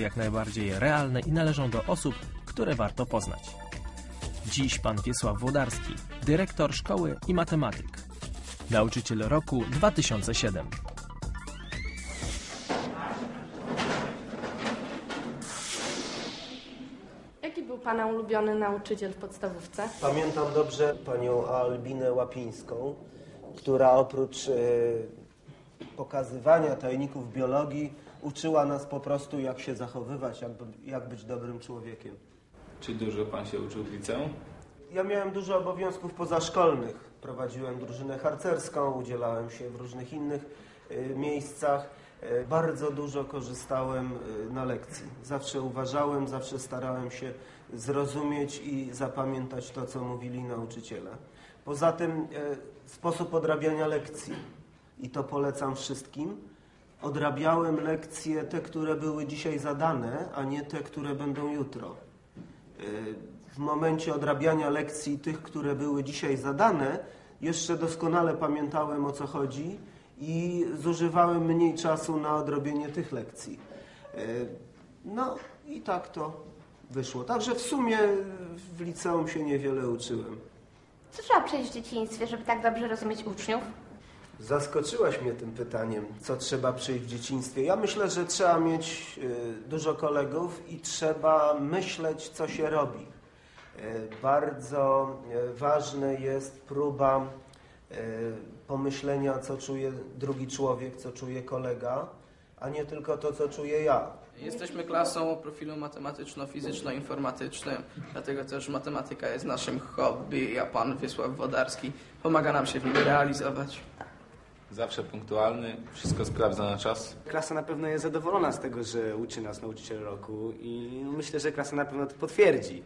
jak najbardziej realne i należą do osób, które warto poznać. Dziś pan Wiesław Włodarski, dyrektor szkoły i matematyk. Nauczyciel roku 2007. Jaki był Pana ulubiony nauczyciel w podstawówce? Pamiętam dobrze panią Albinę Łapińską, która oprócz e, pokazywania tajników biologii uczyła nas po prostu jak się zachowywać, jak, jak być dobrym człowiekiem. Czy dużo pan się uczył w liceum? Ja miałem dużo obowiązków pozaszkolnych. Prowadziłem drużynę harcerską, udzielałem się w różnych innych e, miejscach. E, Bardzo dużo korzystałem e, na lekcji. Zawsze uważałem, zawsze starałem się zrozumieć i zapamiętać to, co mówili nauczyciele. Poza tym sposób odrabiania lekcji, i to polecam wszystkim, odrabiałem lekcje te, które były dzisiaj zadane, a nie te, które będą jutro. W momencie odrabiania lekcji tych, które były dzisiaj zadane, jeszcze doskonale pamiętałem o co chodzi i zużywałem mniej czasu na odrobienie tych lekcji. E, No i tak to wyszło. Także w sumie w liceum się niewiele uczyłem. Co trzeba przejść w dzieciństwie, żeby tak dobrze rozumieć uczniów? Zaskoczyłaś mnie tym pytaniem, co trzeba przyjść w dzieciństwie. Ja myślę, że trzeba mieć y, dużo kolegów i trzeba myśleć, co się robi. Y, Bardzo y, ważne jest próba pomyślenia, co czuje drugi człowiek, co czuje kolega, a nie tylko to, co czuję ja. Jesteśmy klasą o profilu matematyczno-fizyczno-informatycznym, dlatego też matematyka jest naszym hobby, a pan Wiesław Wodarski pomaga nam się w nim realizować. Zawsze punktualny, wszystko sprawdza na czas. Klasa na pewno jest zadowolona z tego, że uczy nas nauczyciel roku i myślę, że klasa na pewno to potwierdzi.